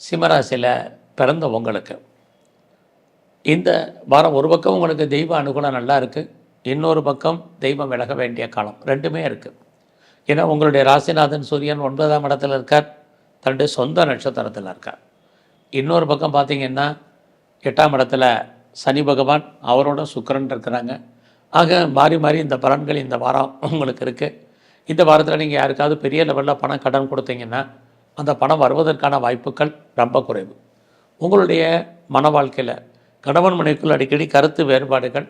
சிம்மராசியில் பிறந்த உங்களுக்கு இந்த வாரம் ஒரு பக்கம் உங்களுக்கு தெய்வ அனுகூலம் நல்லா இருக்குது இன்னொரு பக்கம் தெய்வம் விலக வேண்டிய காலம் ரெண்டுமே இருக்குது ஏன்னா உங்களுடைய ராசிநாதன் சூரியன் ஒன்பதாம் இடத்துல இருக்கார் தன்னுடைய சொந்த நட்சத்திரத்தில் இருக்கார். இன்னொரு பக்கம் பார்த்தீங்கன்னா எட்டாம் இடத்துல சனி பகவான் அவரோட சுக்கரன் இருக்கிறாங்க. ஆக மாறி மாறி இந்த பலன்கள் இந்த வாரம் உங்களுக்கு இருக்குது இந்த வாரத்தில் நீங்கள் யாருக்காவது பெரிய லெவலில் பணம் கடன் கொடுத்தீங்கன்னா அந்த பணம் வருவதற்கான வாய்ப்புகள் ரொம்ப குறைவு. உங்களுடைய மன வாழ்க்கையில் கணவன் மனைவிக்குள் அடிக்கடி கருத்து வேறுபாடுகள்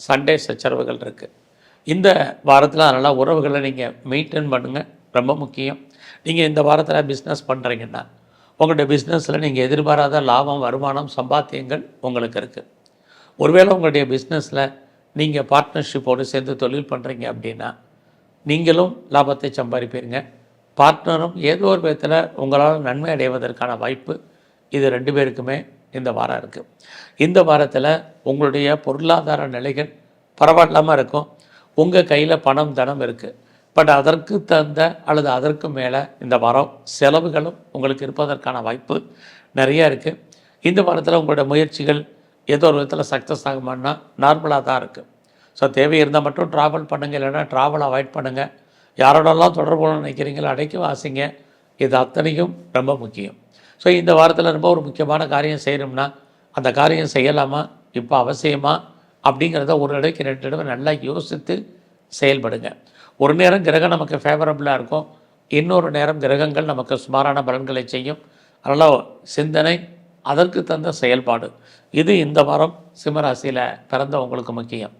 சண்டே சச்சரவுகள் இருக்குது இந்த வாரத்தில் அதனால் உறவுகளை நீங்கள் மெயின்டைன் பண்ணுங்கள் ரொம்ப முக்கியம். நீங்கள் இந்த வாரத்தில் பிஸ்னஸ் பண்ணுறீங்கன்னா உங்களுடைய பிஸ்னஸில் நீங்கள் எதிர்பாராத லாபம் வருமானம் சம்பாத்தியங்கள் உங்களுக்கு இருக்குது ஒருவேளை உங்களுடைய பிஸ்னஸில் நீங்கள் பார்ட்னர்ஷிப்போடு சேர்ந்து தொழில் பண்ணுறீங்க அப்படின்னா நீங்களும் லாபத்தை சம்பாதிப்பீங்க. பார்ட்னரும் ஏதோ ஒரு விதத்தில் உங்களால் நன்மை அடைவதற்கான வாய்ப்பு இது ரெண்டு பேருக்குமே இந்த வாரம் இருக்குது இந்த வாரத்தில் உங்களுடைய பொருளாதார நிலைகள் பரவாயில்லாமல் இருக்கும். உங்கள் கையில் பணம் தனம் இருக்குது பட் அதற்கு தகுந்த அல்லது அதற்கு மேலே இந்த வாரம் செலவுகளும் உங்களுக்கு இருப்பதற்கான வாய்ப்பு நிறையா இருக்குது இந்த வாரத்தில் உங்களோட முயற்சிகள் ஏதோ ஒரு விதத்தில் சக்ஸஸ் ஆகுமான்னா நார்மலாக தான் இருக்குது ஸோ தேவை இருந்தால் மட்டும் ட்ராவல் பண்ணுங்கள் இல்லைன்னா ட்ராவல் அவாய்ட் பண்ணுங்கள் யாரோடலாம் தொடர்புடன் நினைக்கிறீங்களோ அடைக்கி வாசிங்க இது அத்தனையும் ரொம்ப முக்கியம். ஸோ இந்த வாரத்தில் ரொம்ப ஒரு முக்கியமான காரியம் செய்யணும்னா அந்த காரியம் செய்யலாமா? இப்போ அவசியமா? அப்படிங்கிறத ஒரு இடைக்கு ரெண்டு தடவை நல்லா யோசித்து செயல்படுங்க. ஒரு நேரம் கிரகம் நமக்கு ஃபேவரபுளாக இருக்கும். இன்னொரு நேரம் கிரகங்கள் நமக்கு சுமாரான பலன்களை செய்யும். அதனால் சிந்தனை அதற்கு தந்த செயல்பாடு. இது இந்த வாரம் சிம்மராசியில் பிறந்தவங்களுக்கு முக்கியம்.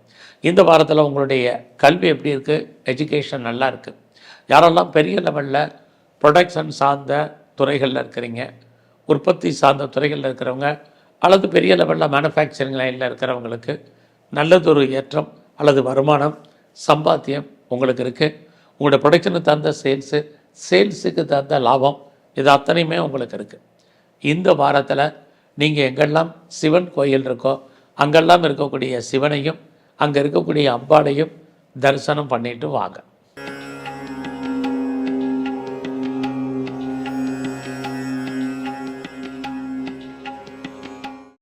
இந்த வாரத்தில் உங்களுடைய கல்வி எப்படி இருக்குது எஜுகேஷன் நல்லா இருக்குது யாரெல்லாம் பெரிய லெவலில் ப்ரொடக்ஷன் சார்ந்த துறைகளில் இருக்கிறீங்க? உற்பத்தி சார்ந்த துறைகளில் இருக்கிறவங்க அல்லது பெரிய லெவலில் மேனுஃபேக்சரிங் லைனில் இருக்கிறவங்களுக்கு நல்லதொரு ஏற்றம் அல்லது வருமானம் சம்பாத்தியம் உங்களுக்கு இருக்குது உங்களுடைய ப்ரொடக்ஷனுக்கு தகுந்த சேல்ஸு சேல்ஸுக்கு தகுந்த லாபம் இது அத்தனையுமே உங்களுக்கு இருக்குது இந்த வாரத்தில் நீங்கள் எங்கெல்லாம் சிவன் கோயில் இருக்கோ அங்கெல்லாம் இருக்கக்கூடிய சிவனையும் அங்கே இருக்கக்கூடிய அம்பாளையும் தரிசனம் பண்ணிட்டு வாங்க.